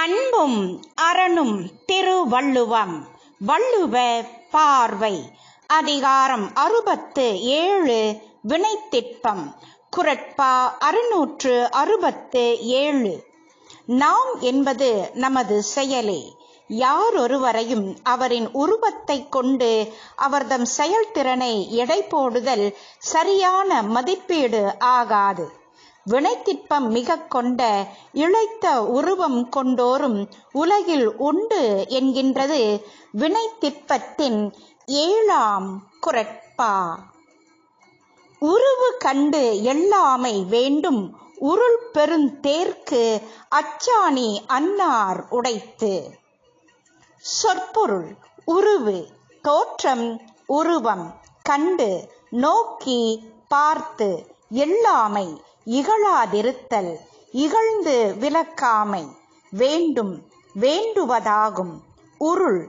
அன்பும் அரணும் திருவள்ளுவம். வள்ளுவ பார்வை. அதிகாரம் அறுபத்து ஏழு வினைத்திட்பம் குரட்பா அறுநூற்று அறுபத்து ஏழு. நாம் என்பது நமது செயலே. யாரொருவரையும் அவரின் உருவத்தைக் கொண்டு அவர்தம் செயல்திறனை எடை போடுதல் சரியான மதிப்பீடு ஆகாது. வினைத்திற்பம் மிக கொண்ட இழைத்த உருவம் கொண்டோரும் உலகில் உண்டு என்கின்றது வினைத்திற்பத்தின் ஏழாம் குரட்பா. உருவு கண்டு எல்லாமை வேண்டும் உருள் பெருந்தேர்க்கு அச்சாணி அன்னார் உடைத்து. சொற்பொருள் உருவு தோற்றம் உருவம் கண்டு நோக்கி பார்த்து எல்லாமை இகழாதிருத்தல் இகழ்ந்து விலக்காமை வேண்டும் வேண்டுவதாகும். உருள்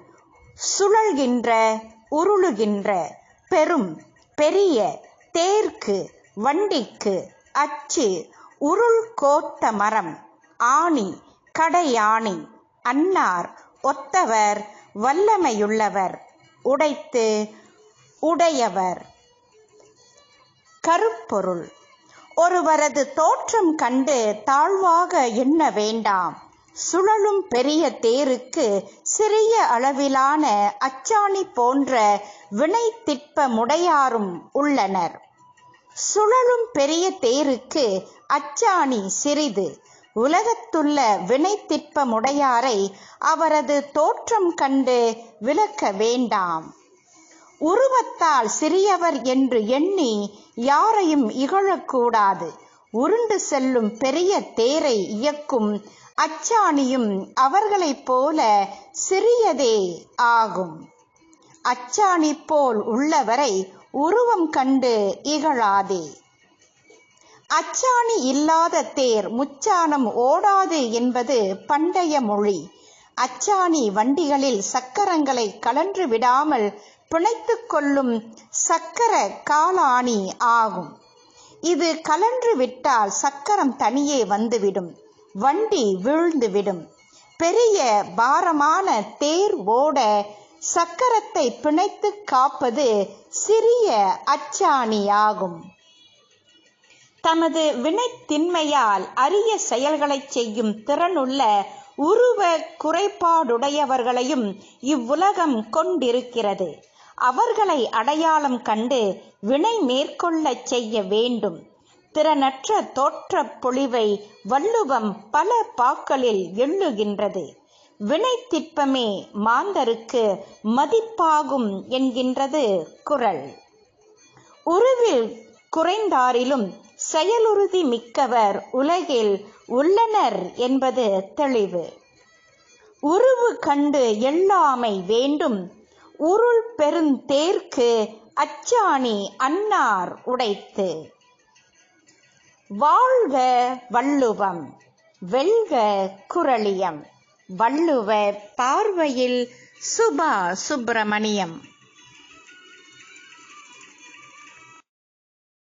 சுழல்கின்ற உருளுகின்ற பெரும் பெரிய தேர்க்கு வண்டிக்கு அச்சு உருள் கோத்த மரம் ஆணி கடையாணி அன்னார் ஒத்தவர் வல்லமையுள்ளவர் உடைத்து உடையவர். கருப்பொருள் ஒருவரது தோற்றம் கண்டு தாழ்வாக எண்ண வேண்டாம். சுழலும் பெரிய தேருக்கு சிறிய அளவிலான அச்சாணி போன்ற வினை திட்பமுடையாரும் உள்ளனர். சுழலும் பெரிய தேருக்கு அச்சாணி சிறிது. உலகத்துள்ள வினை திட்பமுடையாரை அவரது தோற்றம் கண்டு விளக்க வேண்டாம். உருவத்தால் சிறியவர் என்று எண்ணி யாரையும் இகழக்கூடாது. உருண்டு செல்லும் பெரிய தேரை இயக்கும் அச்சாணியும் அவர்களைப் போல சிறியதே ஆகும். அச்சாணி போல் உள்ளவரை உருவம் கண்டு இகழாதே. அச்சாணி இல்லாத தேர் முச்சானம் ஓடாது என்பது பண்டைய மொழி. அச்சாணி வண்டிகளில் சக்கரங்களை கலன்று விடாமல் பிணைத்து கொள்ளும் சக்கர காலாணி ஆகும். இது கலன்று விட்டால் சக்கரம் தனியே வந்துவிடும். வண்டி வீழ்ந்துவிடும். பெரிய பாரமான தேர் ஓட சக்கரத்தை பிணைத்து காப்பது சிறிய அச்சாணியாகும். தமது வினைத்தின்மையால் அரிய செயல்களைச் செய்யும் திறனுள்ள உருவ குறைபாடுடையவர்களையும் இவ்வுலகம் கொண்டிருக்கிறது. அவர்களை அடையாளம் கண்டு வினை மேற்கொள்ளச் செய்ய வேண்டும். திறனற்ற தோற்றப் பொழிவை வள்ளுவம் பல பாக்களில் எள்ளுகின்றது வினைத்திற்பமே மாந்தருக்கு மதிப்பாகும் என்கின்றது குரல் உருவில் குறைந்தாரிலும் செயலுறுதி மிக்கவர் உலகில் உள்ளனர் என்பது தெளிவு. உருவு கண்டு எல்லாமை வேண்டும். உருள் பெருந்தேர்க்கு அச்சாணி அன்னார் உடைத்து. வாழ்க வள்ளுவம் வெல்க குரளியம் வள்ளுவ பார்வையில் சுபா சுப்பிரமணியம்.